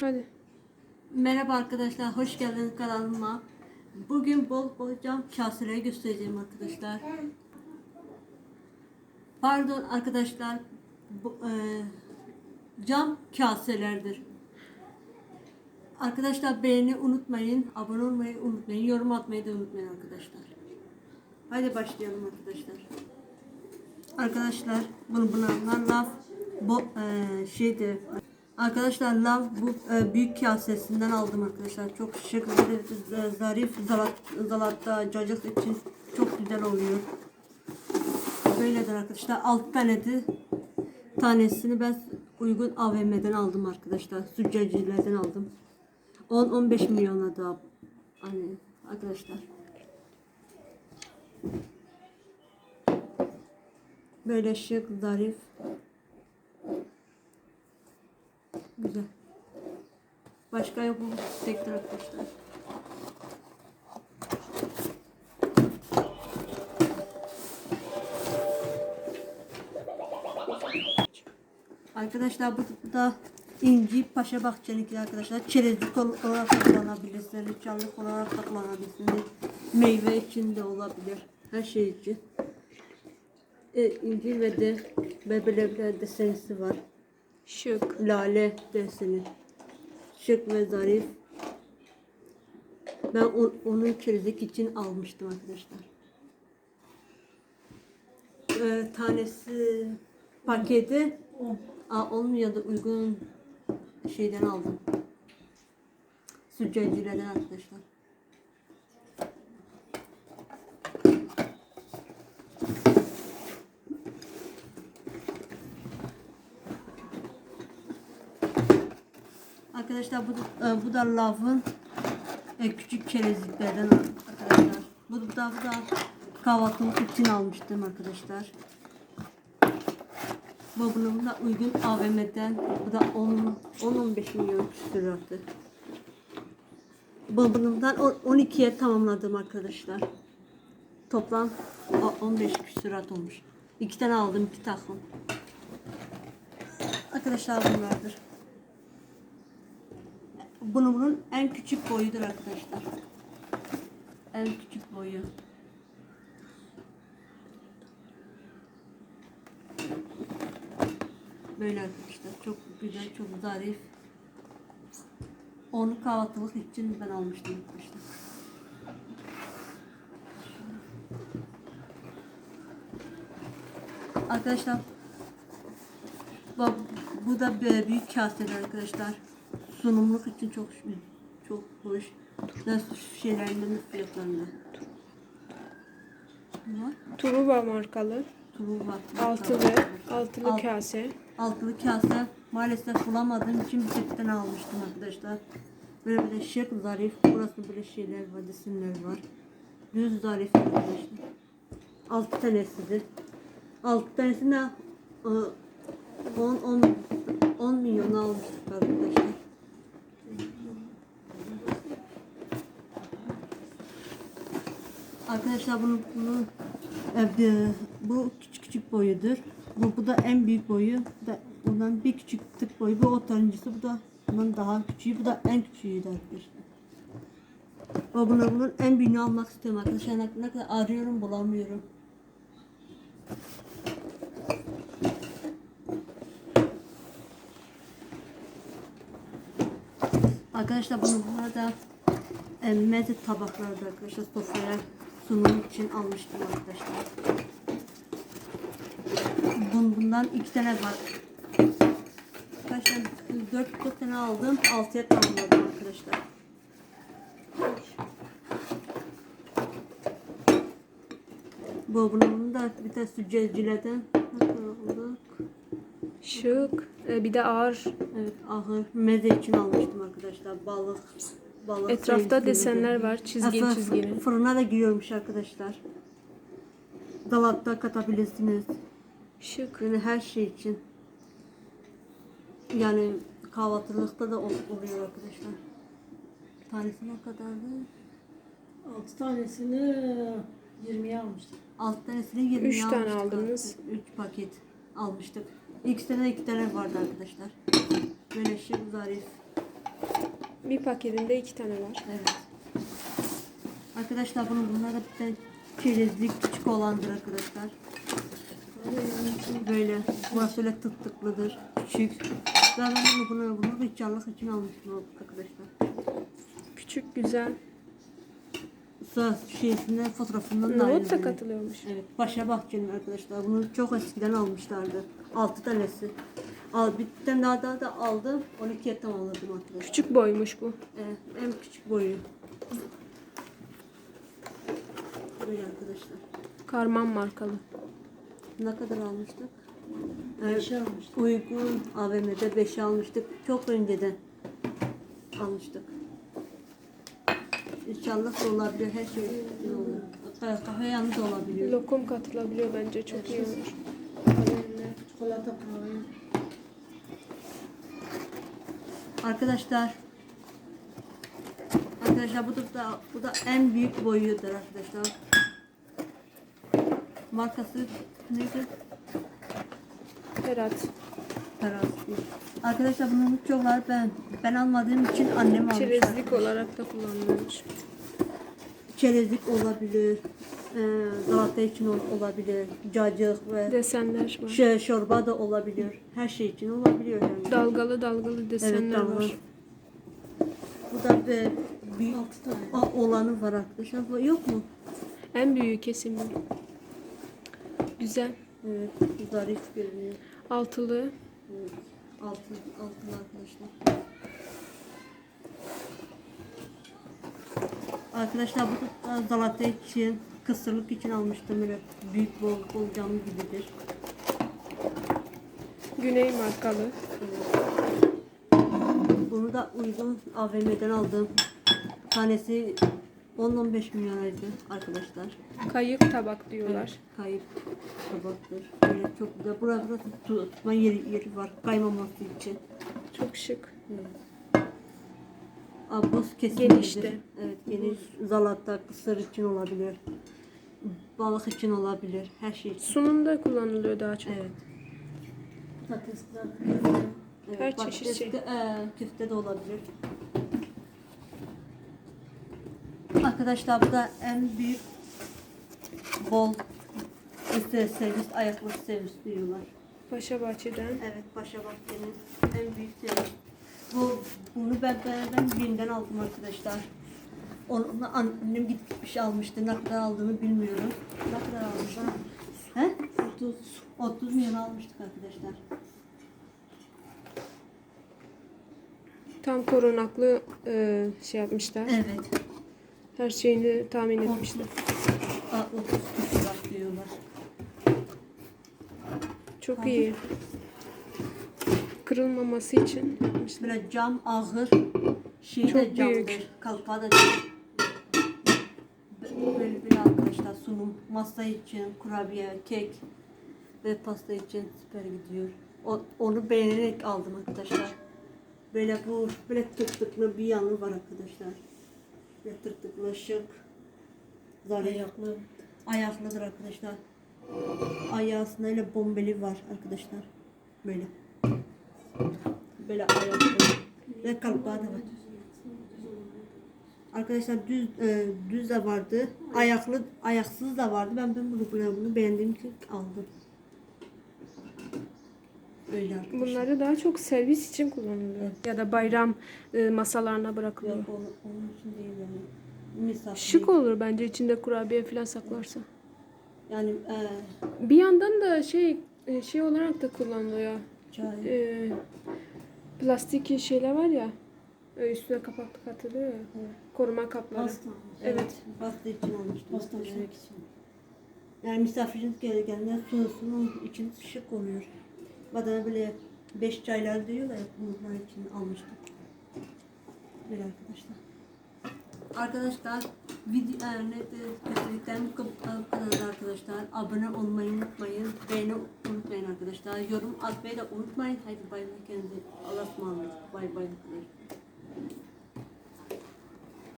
Hadi. Merhaba arkadaşlar, hoş geldiniz kanalıma. Bugün bol bol cam kaseleri göstereceğim arkadaşlar. Pardon arkadaşlar, bu, e, cam kaselerdir. Arkadaşlar beğeni unutmayın, abone olmayı unutmayın, yorum atmayı da unutmayın arkadaşlar. Hadi başlayalım arkadaşlar. Arkadaşlar bunu buna laf bu e, şeydi. Arkadaşlar lav bu e, büyük kasesinden aldım arkadaşlar. Çok şık e, zarif zalat, zalatta cacık için çok güzel oluyor. Böyledir arkadaşlar. 6 tanedir. Tanesini ben uygun AVM'den aldım arkadaşlar. Züccacılardan aldım. 10-15 milyona da hani arkadaşlar. Böyle şık, zarif. Güzel. Başka yok mu? Tekrar arkadaşlar. Arkadaşlar bu, da inci paşa bahçeninki arkadaşlar. Çerezlik ol- olarak kullanabilirsiniz. Çarlık olarak kullanabilirsiniz. Meyve için de olabilir. Her şey için. E, inci ve de bebelevler desenisi var. Şık. Lale deseni. Şık ve zarif. Ben on, onun çerezlik için almıştım arkadaşlar. Ee, tanesi paketi Aa, olmuyor da uygun şeyden aldım. Süccacılardan arkadaşlar. Arkadaşlar bu da, bu da lavın küçük çerezliklerden arkadaşlar. Bu da, bu da kahvaltılık için almıştım arkadaşlar. Bu bunun uygun AVM'den bu da 10 10-15 milyon küsur artık. Bu bundan 12'ye tamamladım arkadaşlar. Toplam o- 15 küsurat olmuş. İki tane aldım iki takım. Arkadaşlar bunlardır. Bunu bunun en küçük boyudur arkadaşlar. En küçük boyu. Böyle arkadaşlar. Çok güzel, çok zarif. Onu kahvaltılık için ben almıştım arkadaşlar. Arkadaşlar bu, da büyük kaseler arkadaşlar. Sunumluk için çok çok hoş. Şeylerinin fiyatlarında. Ne var? Truva markalı. Truva. Altılı. Altılı Alt- kase. Altılı kase maalesef bulamadığım için bir setten almıştım arkadaşlar. Böyle böyle şık zarif. Burası böyle şeyler var, desenler var. Düz zarif arkadaşlar. Altı tanesidir. Altı tanesine 10 10 10 milyon almıştık arkadaşlar. Arkadaşlar bunu, bunu e, bu küçük küçük boyudur. Bu, bu da en büyük boyu. Bu da bundan bir küçük tık boyu. Bu ortancısı. Bu da bundan daha küçüğü. Bu da en küçüğüydü arkadaşlar. O bunu bunun en büyüğünü almak istiyorum arkadaşlar. Ne kadar arıyorum bulamıyorum. Arkadaşlar bunu burada e, meze tabaklarda arkadaşlar sofraya sunum için almıştım arkadaşlar. Bun, bundan iki tane var. Arkadaşlar dört, dört tane aldım. Altıya tamamladım arkadaşlar. Bu bunun da bir de süccecilerden aldık. Şık. Ee, bir de ağır. Evet ahır meze için almıştım arkadaşlar. Balık, balık. Etrafta desenler var. Çizgili Ha, fır- çizgili. Fırına da giriyormuş arkadaşlar. Dolapta katabilirsiniz. Şık. Yani her şey için. Yani kahvaltılıkta da ol- oluyor arkadaşlar. Tanesi ne kadardı? 6 tanesini 20'ye almıştık. Alt tanesini 20 Üç tane aldınız. 3 paket almıştık. İkisinde de iki tane vardı arkadaşlar. Böyle şık zarif. Bir paketinde iki tane var. Evet. Arkadaşlar bunun bunlar da bir tane çerezlik küçük olandır arkadaşlar. Böyle burası öyle tık tıklıdır. Küçük. Ben bunu bunu bunu bir canlık için almıştım arkadaşlar. Küçük, güzel. Sağ şeysinden fotoğrafından da Nohut da böyle. katılıyormuş. Evet, Paşa Bahçe'nin arkadaşlar. Bunu çok eskiden almışlardı. 6 tanesi. Al, bir tane daha, daha da aldım. 12'ye tamamladım arkadaşlar. Küçük boymuş bu. Evet, en küçük boyu. Böyle arkadaşlar. Karman markalı. Ne kadar almıştık? Beşe almıştık. Uygun AVM'de 5 almıştık. Çok önceden almıştık. İnşallah da olabilir. Her şey olur. Kah- Kahve yanı da olabiliyor. Lokum katılabiliyor bence. Çok iyi olur. Çikolata kahve. Arkadaşlar Arkadaşlar bu da bu da en büyük boyudur arkadaşlar. Markası neydi? Berat. Terazi. Arkadaşlar bunun çokları ben ben almadığım için annem almış. Çerezlik olarak da kullanılmış. Çerezlik olabilir. E, salata için ol- olabilir. Cacık ve Desenler var. şorba da olabilir. Her şey için olabiliyor yani. Dalgalı dalgalı desenler Evet dalga. var. Bu da bir büyük 6 tane. o- olanı var arkadaşlar. Bu yok mu? En büyüğü kesin bu. Güzel. Evet, zarif görünüyor. Altılı. Evet, altın, altın arkadaşlar. Arkadaşlar bu da salata için, kısırlık için almıştım böyle büyük bol bol camlı gibidir. Güney markalı. Bunu da uygun AVM'den aldım. Tanesi 10-15 milyonaydı arkadaşlar. Kayık tabak diyorlar. Kayıp tabaktır. Böyle çok güzel. Burada, tutma yeri, yeri var. Kaymaması için. Çok şık. Evet. Abuz kesin Genişte. Evet geniş. Zalata, kısır için olabilir. Balık için olabilir. Her şey için. Sunumda kullanılıyor daha çok. Evet. Patates kızartması. evet. Her patates çeşit şey. de, e, küfte de olabilir. Arkadaşlar bu da en büyük bol üstte servis, ayaklı servis diyorlar. Paşa Bahçe'den. Evet, Paşa Bahçe'nin en büyük servis. Bu, bunu ben, ben, ben BİM'den aldım arkadaşlar. Onu annem gitmiş almıştı. Ne kadar aldığını bilmiyorum. Ne kadar almış? He? 30. 30 milyon almıştık arkadaşlar. Tam korunaklı e, şey yapmışlar. Evet. Her şeyini tahmin etmişler. Aa, 30 küsur diyorlar. Çok iyi. Kırılmaması için yapmışlar. Böyle cam ağır. Şey Çok de camdır. büyük. Kalpa da cam. Böyle arkadaşlar sunum. Masa için, kurabiye, kek ve pasta için süper gidiyor. O, onu beğenerek aldım arkadaşlar. Böyle bu böyle tırtıklı bir yanı var arkadaşlar. Böyle tırtıklı şık. Zarif. Ayaklı. Ayaklıdır arkadaşlar. Ayağısında öyle bombeli var arkadaşlar. Böyle. Böyle ayaklı. Ve kalıpları da var. Arkadaşlar düz e, düz de vardı. Ayaklı ayaksız da vardı. Ben ben bunu bunu, bunu beğendiğim için aldım. Öyle arkadaşlar. Bunları daha çok servis için kullanılıyor. Ya da bayram e, masalarına bırakılıyor. Yok onun, onun için değil yani. Misafir. Şık olur bence içinde kurabiye falan saklarsa. Yani e, Bir yandan da şey e, şey olarak da kullanılıyor. çay. E, plastik şeyler var ya. e, Üstüne kapaklı katılıyor ya. Koruma kapları. Pasta. Evet. Pasta için almıştım. Pasta pişirmek için. Yani misafiriniz gel geldiğinde sunsun için şık oluyor. Bana böyle beş çaylar diyorlar ya bunlar için almıştım. Böyle arkadaşlar. Arkadaşlar video e, ne kötülükten bu kadar arkadaşlar. Abone olmayı unutmayın. Beğeni unutmayın arkadaşlar. Yorum atmayı da unutmayın. Haydi bay bay kendinize. Allah'a ısmarladık. Bay bay arkadaşlar.